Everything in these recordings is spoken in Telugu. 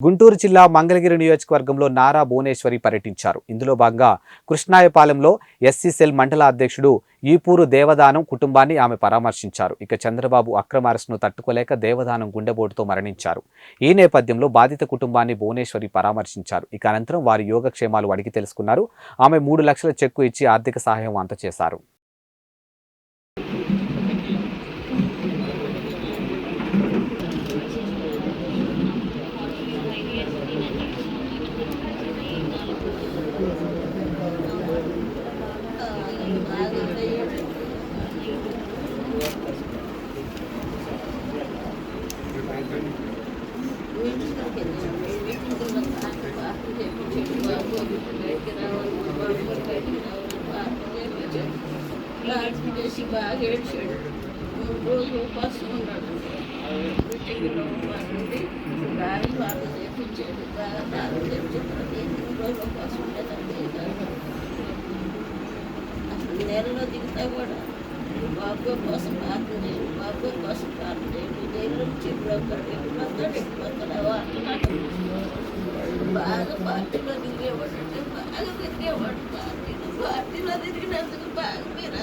గుంటూరు జిల్లా మంగళగిరి నియోజకవర్గంలో నారా భువనేశ్వరి పర్యటించారు. ఇందులో భాగంగా కృష్ణాయపాలెంలో ఎస్సీ సెల్ మండల అధ్యక్షుడు ఈపూరు దేవదానం కుటుంబాన్ని ఆమె పరామర్శించారు. ఇక చంద్రబాబు అక్రమ అరెస్టును తట్టుకోలేక దేవదానం గుండెబోటుతో మరణించారు. ఈ నేపథ్యంలో బాధిత కుటుంబాన్ని భువనేశ్వరి పరామర్శించారు. ఇక అనంతరం వారి యోగక్షేమాలు అడిగి తెలుసుకున్నారు. ఆమె మూడు లక్షల చెక్కు ఇచ్చి ఆర్థిక సహాయం అందజేశారు బాగా ఏడ్చాడు మూడు రోజులు ఉపాసం ఉన్నాడు టీవీలో ఉపాసం ఉండి బాగా బాగా చేపించాడు బాగా బాగా చేపించాడు మూడు రోజులు ఉపాసం ఉండేదండి నేలలో దిగుతా కూడా బాబు కోసం ప్రార్థన చేయండి బాబు కోసం ప్రార్థన చేయండి జైలు నుంచి ఇప్పుడు ఎప్పుడొస్తాడు ఎప్పుడొస్తాడు అంటున్నాడు బాగా పార్టీలో తిరిగేవాడు అంటే బాగా తిరిగేవాడు. పార్టీలో పార్టీలో తిరిగినందుకు బాగా మీరు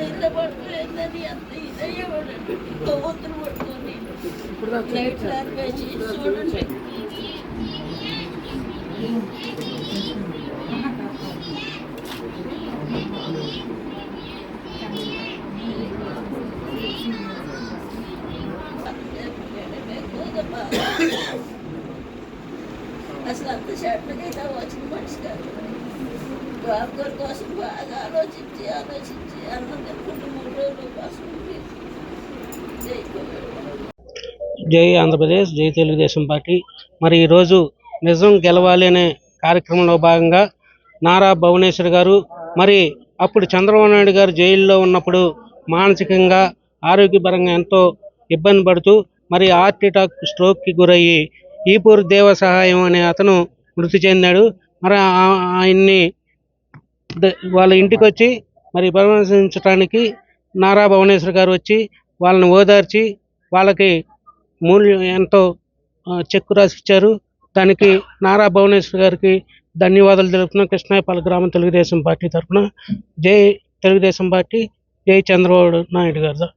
എന്റെ പടുത്തു എന്നെ നീ അത് ഇതയോട് തോത്തു കൊടുത്തു നീ ലൈറ്റിലാർ പേശി ചൂടുണ്ട് Aslında dışarıda değil ama açılmak istedim. బాబు కోసం బాగా ఆలోచించి ఆలోచించి అన్నం తినుకుంటూ మూడు రోజులు కోసం జై ఆంధ్రప్రదేశ్ జై తెలుగుదేశం పార్టీ. మరి ఈరోజు నిజం గెలవాలి అనే కార్యక్రమంలో భాగంగా నారా భువనేశ్వర్ గారు మరి అప్పుడు చంద్రబాబు నాయుడు గారు జైల్లో ఉన్నప్పుడు మానసికంగా ఆరోగ్యపరంగా ఎంతో ఇబ్బంది పడుతూ మరి హార్ట్ అటాక్ స్ట్రోక్కి గురయ్యి ఈపూర్ దేవ సహాయం అనే అతను మృతి చెందాడు. మరి ఆ- ఆయన్ని వాళ్ళ ఇంటికి వచ్చి మరి పరామర్శించడానికి నారా భువనేశ్వర్ గారు వచ్చి వాళ్ళని ఓదార్చి వాళ్ళకి మూల్యం ఎంతో చెక్కు రాసిచ్చారు. దానికి నారా భువనేశ్వర్ గారికి ధన్యవాదాలు తెలుపుతున్న. కృష్ణాయపాల గ్రామ తెలుగుదేశం పార్టీ తరఫున. జై తెలుగుదేశం పార్టీ. జై చంద్రబాబు నాయుడు గారు.